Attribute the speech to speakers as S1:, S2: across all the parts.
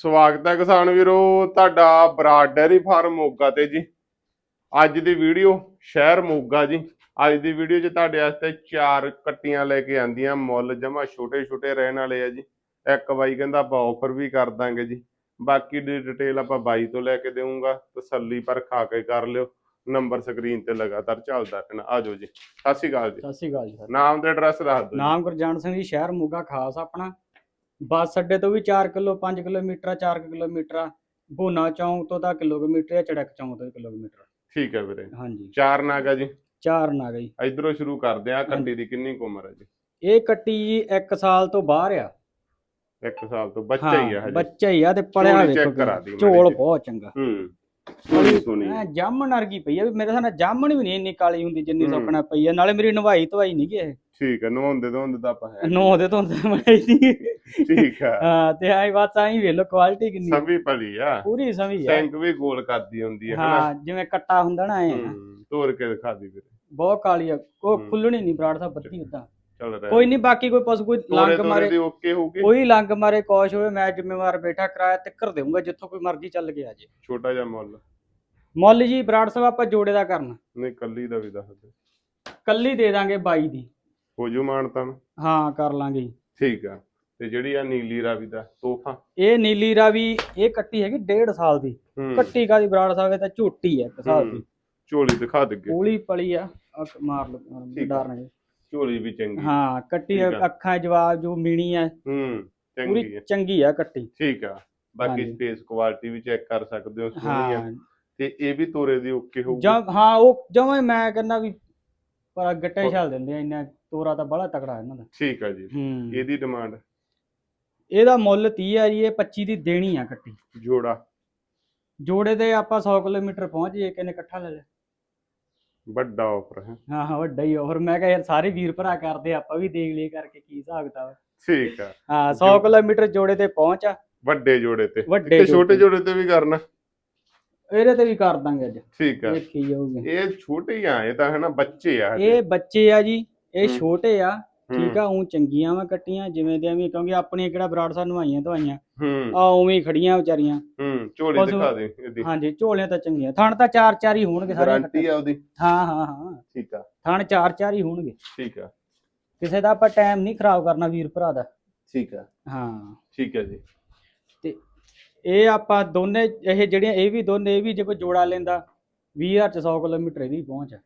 S1: ਸਵਾਗਤ ਹੈ ਕਿਸਾਨ ਵੀਰੋ ਤੁਹਾਡਾ ਬਰਾਡ ਡੈਰੀ ਫਾਰਮ ਮੋਗਾ ਤੇ ਜੀ। ਅੱਜ ਦੀ ਵੀਡੀਓ ਸ਼ਹਿਰ ਮੋਗਾ ਜੀ। ਅੱਜ ਦੀ ਵੀਡੀਓ 'ਚ ਤੁਹਾਡੇ ਵਾਸਤੇ ਚਾਰ ਕੱਟੀਆਂ ਲੈ ਕੇ ਆਂਦੀਆਂ ਮੁੱਲ ਜਮਾ ਛੋਟੇ ਛੋਟੇ ਰਹਿਣ ਵਾਲੇ ਆ ਜੀ। ਇੱਕ ਬਾਈ ਕਹਿੰਦਾ ਆਪਾਂ ਆਫਰ ਵੀ ਕਰ ਦਾਂਗੇ ਜੀ। ਬਾਕੀ ਦੀ ਡਿਟੇਲ ਆਪਾਂ ਬਾਈ ਤੋਂ ਲੈ ਕੇ ਦੇਵਾਂਗਾ ਤਸੱਲੀ ਪਰ ਖਾ ਕੇ ਕਰ ਲਿਓ। ਨੰਬਰ ਸਕਰੀਨ ਤੇ ਲਗਾਤਾਰ ਚੱਲਦਾ ਰਹਿਣਾ। ਆਜੋ ਜੀ। ਸਤਿ ਸ਼੍ਰੀ ਅਕਾਲ ਜੀ।
S2: ਸਤਿ ਸ਼੍ਰੀ ਅਕਾਲ ਜੀ ਸਰ
S1: ਨਾਮ ਤੇ ਐਡਰੈਸ ਦੱਸ ਦਿਓ ਜੀ।
S2: ਨਾਮ ਗੁਰਜਾਨ ਸਿੰਘ ਜੀ ਸ਼ਹਿਰ ਮੋਗਾ ਖਾਸ ਆਪਣਾ। ਬੱਸ ਅੱਡੇ ਤੋਂ ਵੀ 4 ਕਿਲੋ 5 ਕਿਲੋਮੀਟਰ ਆ 4 ਕਿਲੋਮੀਟਰ ਆ। ਭੋਨਾ ਚੌਂਕ ਤੋਂ ਤਾਂ ਕਿਲੋਮੀਟਰ ਆ ਚੜਕ ਚੌਂਕ ਤੋਂ ਕਿਲੋਮੀਟਰ
S1: ਠੀਕ ਹੈ ਵੀਰੇ।
S2: ਹਾਂਜੀ।
S1: ਚਾਰ ਨਾਗਾ ਜੀ।
S2: ਚਾਰ ਨਾ ਗਈ
S1: ਇਧਰੋਂ ਸ਼ੁਰੂ ਕਰਦੇ ਆ ਕੱਟੀ ਦੀ ਕਿੰਨੀ ਕੁ ਉਮਰ ਹੈ ਜੀ?
S2: ਇਹ ਕੱਟੀ ਜੀ 1 ਸਾਲ ਤੋਂ ਬਾਹਰ ਆ।
S1: ਇੱਕ ਸਾਲ ਤੋਂ ਬੱਚਾ ਹੀ ਆ ਹਜੇ।
S2: ਬੱਚਾ ਹੀ ਆ ਤੇ ਪੜਿਆ
S1: ਝੋਲੀ check
S2: ਵੇਖੋ
S1: ਕਰਾ ਦੀ
S2: ਝੋਲ
S1: ਮਾੜੀ।
S2: ਬਹੁਤ ਚੰਗਾ।
S1: ਹੂੰ ਸੋਹਣੀ ਸੋਹਣੀ।
S2: ਐ ਜਾਮਣ ਵਰਗੀ ਪਈ ਆ ਵੀ ਮੇਰੇ ਸਾਹਮਣੇ ਜਾਮਣ ਵੀ ਨਹੀਂ ਇੰਨੀ ਕਾਲੀ ਹੁੰਦੀ ਜਿੰਨੀ
S1: ਹੂੰ।
S2: ਸੁੱਕਣਾ ਪਈ ਆ। ਨਾਲੇ ਮੇਰੀ ਨਵਾਈ ਧਵਾਈ ਨਹੀਂ ਗਏ
S1: ਠੀਕ ਹੈ ਨਵਾਉਂਦੇ ਤੋਂ ਤਾਂ ਆਪਾਂ ਹੈ
S2: ਨੋ। ਦੇ ਤੋਂ ਬਣਾਈ ਸੀ
S1: ਠੀਕ ਹੈ
S2: ਹਾਂ ਤੇ ਆਈ ਬਸ ਆਈ ਵੇਖ ਲੋ ਕੁਆਲਿਟੀ ਕਿੰਨੀ
S1: ਸਭੀ ਭਲੀ ਆ।
S2: ਪੂਰੀ ਸਮਝ ਆ।
S1: ਟੈਂਕ ਵੀ ਗੋਲ ਕਰਦੀ ਹੁੰਦੀ ਹੈ ਹਨਾ?
S2: ਹਾਂ ਜਿਵੇਂ ਕੱਟਾ ਹੁੰਦਾ ਨਾ ਐ।
S1: ਹੂੰ, ਤੋੜ ਕੇ ਦਿਖਾ ਦੀ ਵੀਰੇ।
S2: ਬਹੁਤ ਕਾਲੀ ਆ। ਉਹ
S1: ਹੂੰ।
S2: ਖੁੱਲਣੀ ਨਹੀਂ ਬਰਾੜ ਸਾਹਿਬ ਬੱਤੀ ਉਦਾਂ।
S1: ਚੱਲ ਰਿਹਾ।
S2: ਕੋਈ ਨਹੀਂ ਬਾਕੀ ਕੋਈ ਪਸ਼ੂ ਕੋਈ
S1: ਤੋਰੇ
S2: ਲੰਗ
S1: ਤੋਰੇ
S2: ਮਾਰੇ।
S1: ਦੀ ਓਕੇ ਹੋਊਗੀ।
S2: ਕੋਈ ਲੰਗ ਮਾਰੇ ਕੌਸ਼ ਹੋਵੇ ਮੈਂ ਜ਼ਿੰਮੇਵਾਰ ਬੈਠਾ ਕਿਰਾਇਆ ਤੇ ਕਰ ਦੇਵਾਂਗਾ ਜਿੱਥੋਂ ਕੋਈ ਮਰਜ਼ੀ ਚੱਲ ਗਿਆ ਜੇ।
S1: ਛੋਟਾ ਜਿਹਾ ਮੁੱਲ।
S2: ਮੁੱਲ ਜੀ ਬਰਾੜ ਸਾਹਿਬ ਆਪਾਂ ਜੋੜੇ ਦਾ ਕਰਨਾ।
S1: ਨਹੀਂ ਕੱਲੀ ਦਾ ਵੀ ਦੱਸ ਦੇ।
S2: ਕੱਲੀ ਦੇ ਦਾਂਗੇ 22 ਦੀ।
S1: ਹੋ ਜੂ ਮਾਨਤਾ
S2: ਹਾਂ ਕਰ ਲਾਂਗੇ ਜੀ।
S1: ਠੀਕ ਆ। ਤੇ ਜਿਹੜੀ ਆ ਨੀਲੀ ਰਾਵੀ ਦਾ ਤੋਹਫਾ?
S2: ਇਹ ਨੀਲੀ ਰਾਵੀ ਇਹ ਕੱਟੀ ਹੈਗੀ 1.5 ਸਾਲ ਦੀ।
S1: ਹੂੰ।
S2: ਕੱਟੀ ਕਾਦੀ ਬਰਾੜ ਸਾਹਿਬ ਇਹ ਤਾਂ ਝੋਟੀ ਹੈ ਇੱਕ ਦੀ।
S1: ਹੂੰ, ਝੋਲੀ ਦਿਖਾ ਦਿੱਗੇ
S2: ਪੂਲੀ ਪਲੀ ਆ ਅੱਖ ਮਾਰ ਲੋ
S1: ਠੀਕ ਆ।
S2: ਨਹੀਂ
S1: ਝੋਲੀ ਵੀ ਚੰਗੀ।
S2: ਹਾਂ ਕੱਟੀ
S1: ਠੀਕ ਆ।
S2: ਅੱਖਾਂ ਜਵਾਬ ਜੋ ਮੀਣੀ ਆ
S1: ਹੂੰ ਚੰਗੀ
S2: ਪੂਰੀ
S1: ਹੈ
S2: ਚੰਗੀ ਆ ਕੱਟੀ।
S1: ਠੀਕ ਆ। ਬਾਕੀ
S2: ਹਾਂਜੀ।
S1: ਸਪੇਸ ਕੁਆਲਿਟੀ ਵੀ ਚੈੱਕ ਕਰ ਸਕਦੇ ਹੋ ਸੋਹਣੀ ਆ।
S2: ਹਾਂ
S1: ਤੇ ਇਹ ਵੀ ਤੋਰੇ ਦੀ ਓਕੇ ਹੋਊਗੀ।
S2: ਜਾਂ ਹਾਂ ਉਹ ਜਮਾਂ ਮੈਂ ਕਹਿੰਦਾ ਵੀ ਪਰ ਗੱਟੇ ਛਾਲ ਦਿੰਦੇ ਆ ਇੰਨਾ ਤੋਰਾ ਤਾਂ ਬੜਾ ਤਕੜਾ ਇਹਨਾਂ ਦਾ।
S1: ਠੀਕ ਆ ਜੀ।
S2: ਹੂੰ।
S1: ਇਹਦੀ ਡਿਮਾਂਡ
S2: ਇਹਦਾ ਮੁੱਲ 30 ਆ ਜੀ ਇਹ 25 ਦੀ ਦੇਣੀ ਆ ਕੱਟੀ।
S1: ਜੋੜਾ।
S2: ਜੋੜੇ ਤੇ ਆਪਾਂ 100 ਕਿਲੋਮੀਟਰ ਪਹੁੰਚ ਜੇ ਕਿਨੇ ਇਕੱਠਾ ਲੈ ਲੈ
S1: ਵੱਡਾ ਆਫਰ ਹੈ।
S2: ਹਾਂ ਹਾਂ ਵੱਡਾ ਹੀ ਹੋਰ ਮੈਂ ਕਿਹਾ ਯਾਰ ਸਾਰੇ ਵੀਰ ਭਰਾ ਕਰਦੇ ਆਪਾਂ ਵੀ ਦੇਖ ਲਈਏ ਕਰਕੇ ਕੀ ਹਿਸਾਬ ਕਿਤਾਬ
S1: ਠੀਕ ਆ।
S2: ਹਾਂ 100 ਕਿਲੋਮੀਟਰ ਜੋੜੇ ਤੇ ਪਹੁੰਚ ਆ।
S1: ਵੱਡੇ ਜੋੜੇ ਤੇ।
S2: ਵੱਡੇ
S1: ਛੋਟੇ
S2: ਜੋੜੇ।
S1: ਤੇ ਵੀ ਕਰਨਾ।
S2: ਇਹਦੇ ਤੇ ਵੀ ਕਰ ਦਾਂਗੇ ਅੱਜ।
S1: ਠੀਕ ਆ।
S2: ਦੇਖੀ ਜਾਊਗੀ
S1: ਇਹ ਛੋਟੇ ਆ ਇਹ ਤਾਂ ਹੈ ਨਾ ਬੱਚੇ ਆ।
S2: ਇਹ ਬੱਚੇ ਆ ਜੀ ਇਹ। ਛੋਟੇ ਆ। ਠੀਕ ਆ ਉਹ ਚੰਗੀਆਂ ਵਾ ਕੱਟੀਆਂ ਜਿਵੇਂ ਦੀਆਂ ਵੀ ਕਿਉਂਕਿ ਆਪਣੀਆਂ ਕਿਹੜਾ ਬਰਾੜ ਸਾਹਿਬ ਨਵਾਈਆਂ ਦਵਾਈਆਂ।
S1: ਹੂੰ।
S2: ਆ ਉਵੇਂ ਹੀ ਖੜੀਆਂ ਵਿਚਾਰੀਆਂ।
S1: ਹੂੰ ਝੋਲੀ ਦਿਖਾ ਦੇ ਇਹਦੀ।
S2: ਹਾਂਜੀ ਝੋਲਿਆਂ ਤਾਂ ਚੰਗੀਆਂ। ਥਣ ਤਾਂ ਚਾਰ ਚਾਰ ਹੀ ਹੋਣਗੇ ਸਾਰੇ
S1: ਗਾਰੰਟੀ ਆ ਉਹਦੀ।
S2: ਹਾਂ ਹਾਂ ਹਾਂ।
S1: ਠੀਕ ਆ।
S2: ਥਣ ਚਾਰ ਚਾਰ ਹੀ ਹੋਣਗੇ।
S1: ਠੀਕ ਆ।
S2: ਕਿਸੇ ਦਾ ਆਪਾਂ ਟਾਈਮ ਨਹੀਂ ਖਰਾਬ ਕਰਨਾ ਵੀਰ ਭਰਾ ਦਾ।
S1: ਠੀਕ ਆ।
S2: ਹਾਂ।
S1: ਠੀਕ ਹੈ ਜੀ।
S2: ਤੇ ਇਹ ਆਪਾਂ ਦੋਨੇ ਇਹ ਜਿਹੜੀਆਂ ਇਹ ਵੀ ਦੋਨੇ ਇਹ ਵੀ ਜੇ ਕੋਈ ਜੋੜਾ ਲੈਂਦਾ 20000 ਚ 100 ਕਿਲੋਮੀਟਰ ਇਹਦੀ ਪਹੁੰਚ ਆ।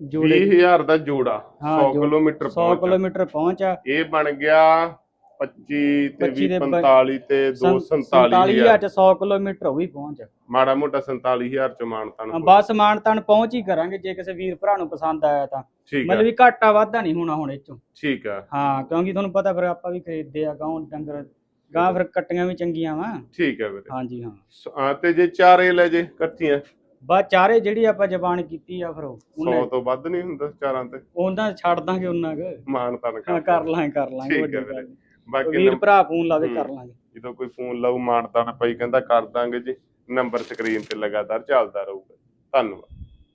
S2: ਜੋੜੇ
S1: 20000 ਦਾ ਜੋੜਾ
S2: ਹਾਂ,
S1: 100
S2: ਜੋ-
S1: ਕਿਲੋਮੀਟਰ
S2: 100
S1: ਪਹੁੰਚ
S2: ਕਿਲੋਮੀਟਰ ਪਹੁੰਚ ਆ।
S1: ਇਹ ਬਣ ਗਿਆ 25 ਤੇ
S2: 25 ਦੇ
S1: 45 ਤੇ 247
S2: 47000 ਚ 100 ਕਿਲੋਮੀਟਰ ਉਹ ਵੀ ਪਹੁੰਚ ਆ।
S1: ਮਾੜਾ ਮੋਟਾ 47000 ਚ ਮਾਨਤਾ
S2: ਹਾਂ,
S1: ਨੂੰ
S2: ਬਸ ਮਾਨ ਤਾਨ ਪਹੁੰਚ ਹੀ ਕਰਾਂਗੇ ਜੇ ਕਿਸੇ ਵੀਰ ਭਰਾ ਨੂੰ ਪਸੰਦ ਆਇਆ ਤਾਂ।
S1: ਆ।
S2: ਮਤਲਬ ਵੀ ਘਾਟਾ ਵਾਧਾ ਨਹੀਂ ਹੋਣਾ ਹੁਣ ਇਹ ਚੋਂ
S1: ਠੀਕ ਆ।
S2: ਹਾਂ ਕਿਉਂਕਿ ਤੁਹਾਨੂੰ ਪਤਾ ਫਿਰ ਆਪਾਂ ਵੀ ਖਰੀਦਦੇ ਆ ਗਾਉਂ ਡੰਗਰ ਗਾਂ ਫਿਰ ਕੱਟੀਆਂ ਵੀ ਚੰਗੀਆਂ ਵਾ।
S1: ਠੀਕ ਹੈ ਵੀਰੇ।
S2: ਹਾਂਜੀ ਹਾਂ।
S1: ਆ ਤੇ ਜੇ ਚਾਰੇ ਲੈ ਜੇ ਇਕੱਠੀਆਂ।
S2: ਬਸ ਚਾਰੇ ਜਿਹੜੀ ਆਪਾਂ ਜ਼ਬਾਨ ਕੀਤੀ ਆ ਫਿਰ ਉਹ
S1: 100 ਤੋਂ ਵੱਧ ਨਹੀਂ ਹੁੰਦਾ ਚਾਰਾਂ ਤੇ
S2: ਉਹਨਾਂ ਛੱਡ ਦਾਂਗੇ ਉਹਨਾਂ ਕੁ
S1: ਮਾਨਤਾ
S2: ਹਾਂ
S1: ਕਰ
S2: ਲਾਂਗੇ ਕਰ ਲਾਂਗੇ ਵੱਡੀ ਗੱਲ। ਨੀ।
S1: ਬਾਕੀ
S2: ਵੀਰ ਭਰਾ ਫੋਨ ਲਾਵੇ। ਕਰ ਲਾਂਗੇ
S1: ਜਦੋਂ ਕੋਈ ਫੋਨ ਲਾਊ ਮਾਨਤਾ ਨਾ ਪਈ ਕਹਿੰਦਾ ਕਰ ਦਾਂਗੇ ਜੀ ਨੰਬਰ ਸਕਰੀਨ ਤੇ ਲਗਾਤਾਰ ਚੱਲਦਾ ਰਹੂਗਾ ਧੰਨਵਾਦ